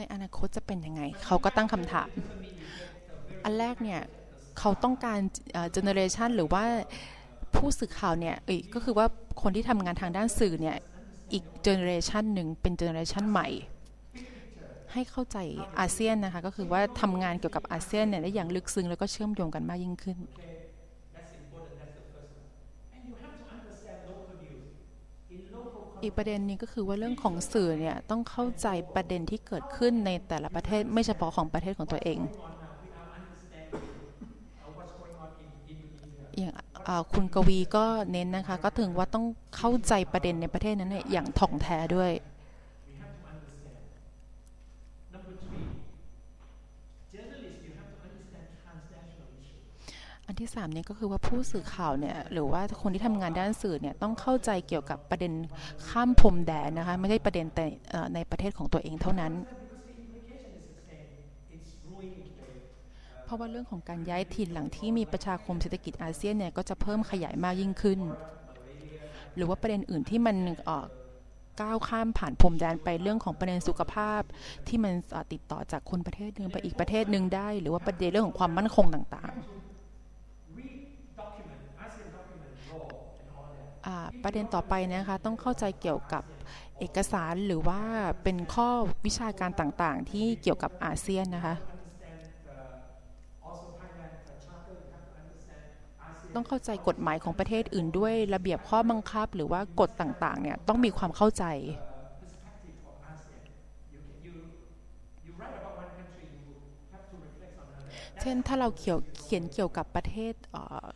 ในอนาคตจะเป็นยังไง เขาก็ตั้งคำถาม อันแรกเนี่ยเขาต้องการเจเนอเรชันหรือว่าผู้สื่อข่าวเนี่ยเอ้ยก็คือว่าคนที่ทำงานทางด้านสื่อเนี่ยอีกเจเนอเรชันหนึ่งเป็นเจเนอเรชันใหม่ ให้เข้าใจอาเซียนนะคะ ก็คือว่าทำงานเกี่ยวกับอาเซียนเนี่ยได้อย่างลึกซึ้งแล้วก็เชื่อมโยงกันมากยิ่งขึ้น อีกประเด็นนี้ก็คือว่าเรื่องของสื่อเนี่ยต้องเข้าใจประเด็นที่เกิดขึ้นในแต่ละประเทศไม่เฉพาะของประเทศของตัวเอง อย่างคุณกวีก็เน้นนะคะ ก็ถึงว่าต้องเข้าใจประเด็นในประเทศนั้นอย่างถ่องแท้ด้วย อัน ที่สามเนี่ยก็คือว่าผู้สื่อข่าวเนี่ยหรือว่าคนที่ทำงานด้านสื่อเนี่ยต้องเข้าใจเกี่ยวกับประเด็นข้ามพรมแดนนะคะไม่ใช่ประเด็นแต่ในประเทศของตัวเองเท่านั้น เพราะว่าเรื่องของการย้ายถิ่นหลังที่มีประชาคมเศรษฐกิจอาเซียนเนี่ยก็จะเพิ่มขยายมากยิ่งขึ้น หรือว่าประเด็นอื่นที่มันก้าวข้ามผ่านพรมแดนไปเรื่องของประเด็นสุขภาพที่มันติดต่อจากคนประเทศหนึ่งไปอีกประเทศหนึ่งได้ หรือว่าประเด็นเรื่องของความมั่นคงต่างๆ อ่า ประเด็นต่อไปนะคะต้องเข้าใจเกี่ยวกับเอกสารหรือว่าเป็นข้อวิชาการต่างๆ ที่เกี่ยวกับอาเซียนนะคะต้องเข้าใจกฎหมายของประเทศอื่นด้วยระเบียบข้อบังคับ หรือว่ากฎต่างๆเนี่ยต้องมีความเข้าใจเช่นถ้าเราเขียนเกี่ยวกับประเทศอ่อ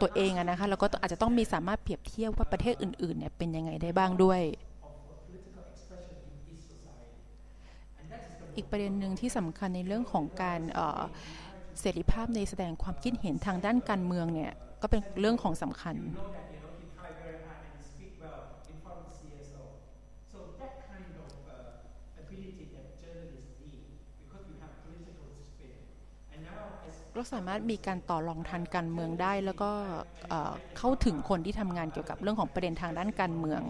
ตัวเองอะนะคะเราก็อาจจะต้องมีสามารถเปรียบเทียบว่าประเทศอื่นๆเนี่ยเป็นยังไงได้บ้างด้วย อีกประเด็นหนึ่งที่สำคัญในเรื่องของการเเสรีภาพในแสดงความคิดเห็นทางด้านการเมืองเนี่ยก็เป็นเรื่องของสำคัญ ก็สามารถมีการต่อรองทางการเมืองได้ แล้วก็เข้าถึงคนที่ทำงานเกี่ยวกับเรื่องของประเด็นทางด้านการเมือง